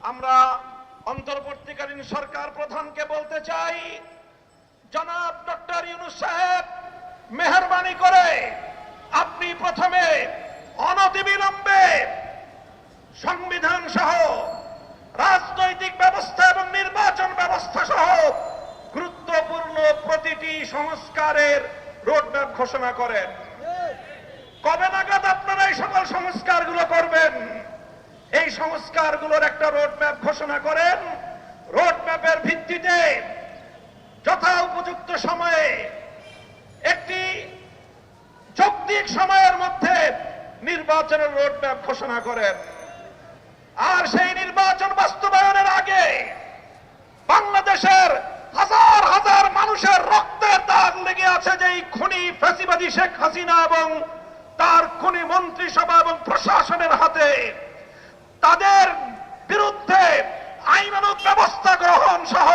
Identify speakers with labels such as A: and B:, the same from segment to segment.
A: আমরা অন্তর্বর্তীকালীন সরকার প্রধানকে বলতে চাই, জনাব ডক্টর ইউনুস সাহেব, মেহরবানি করে আপনি প্রথমে অনতিবিলম্বে সংবিধান সহ রাজনৈতিক ব্যবস্থা এবং নির্বাচন ব্যবস্থা সহ গুরুত্বপূর্ণ প্রতিটি সংস্কারের রোডম্যাপ ঘোষণা করেন। কবে নাগাদ আপনারা এই সকল সংস্কারগুলো করবেন? এই সংস্কারগুলোর একটা রোডম্যাপ ঘোষণা করেন। রোডম্যাপের ভিত্তিতে যথা উপযুক্ত সময়ে একটি যৌক্তিক সময়ের মধ্যে নির্বাচনের রোডম্যাপ ঘোষণা করেন। আর সেই নির্বাচন বাস্তবায়নের আগে বাংলাদেশের হাজার হাজার মানুষের রক্তের দাগ লেগে আছে যে খুনি ফ্যাসিবাদী শেখ হাসিনা এবং তার খুনি মন্ত্রিসভা এবং প্রশাসনের হাতে। তাদের বিরুদ্ধে আইনানুগ ব্যবস্থা গ্রহণ সহ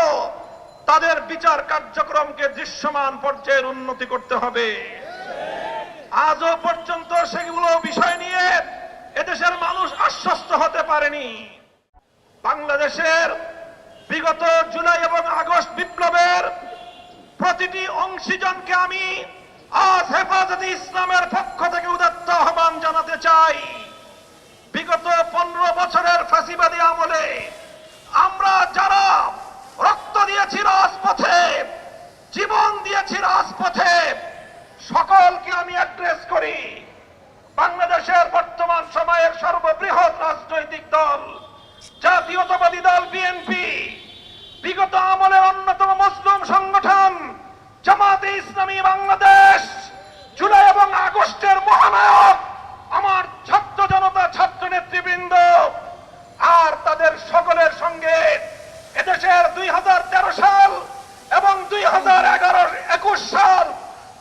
A: তাদের বিচার কার্যক্রমকে দৃশ্যমান পর্যায়ের উন্নতি করতে হবে। আজও পর্যন্ত সেগুলো বিষয় নিয়ে এদেশের মানুষ আশ্বস্ত হতে পারেনি। বাংলাদেশের বিগত জুলাই এবং আগস্ট বিপ্লবের প্রতিটি অংশীজনকে আমি আজ হেফাজতে ইসলামের পক্ষ থেকে উদাত্ত আহ্বান জানাতে চাই বিগত পনেরো বছরের ফাঁসিবাদী আমলে আমরা যারা রক্ত দিয়েছি রাজপথে দিয়েছি রাজপথে। সকলকে আমি অ্যাড্রেস করি। বাংলাদেশের বর্তমান সময়ের সর্ববৃহৎ রাজনৈতিক দল, জাতীয়তাবাদী দল বিএনপি বিগত আমলের অন্যতম মুসলিম সংগঠন, জামাতে ইসলামী বাংলাদেশ, জুলাই এবং আগস্টের মহানায়ক, আমার ছাত্র জনতা ছাত্র নেতৃবৃন্দ, আর তাদের সকলের সঙ্গে এদেশের দুই হাজার তেরো সাল এবং দুই হাজার এগারো একুশ সাল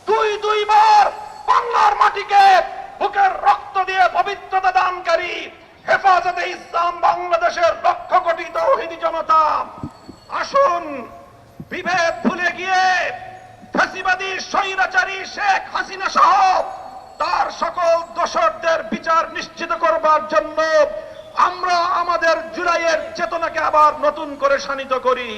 A: দুই দুইবার বাংলার মাটিকে বুকের রক্ত দিয়ে পবিত্রতা দানকারী, হেফাজতে ইসলাম বাংলাদেশের লক্ষ কোটি তৌহিদি জনতা। আসুন, বিভেদ ভুলে গিয়ে ফ্যাসিবাদী, স্বৈরাচারী শেখ হাসিনা সহ তার সকল দোষরদের বিচার নিশ্চিত করবার জন্য আমরা আমাদের জুলাইয়ের চেতনাকে আবার নতুন করে শানিত করি।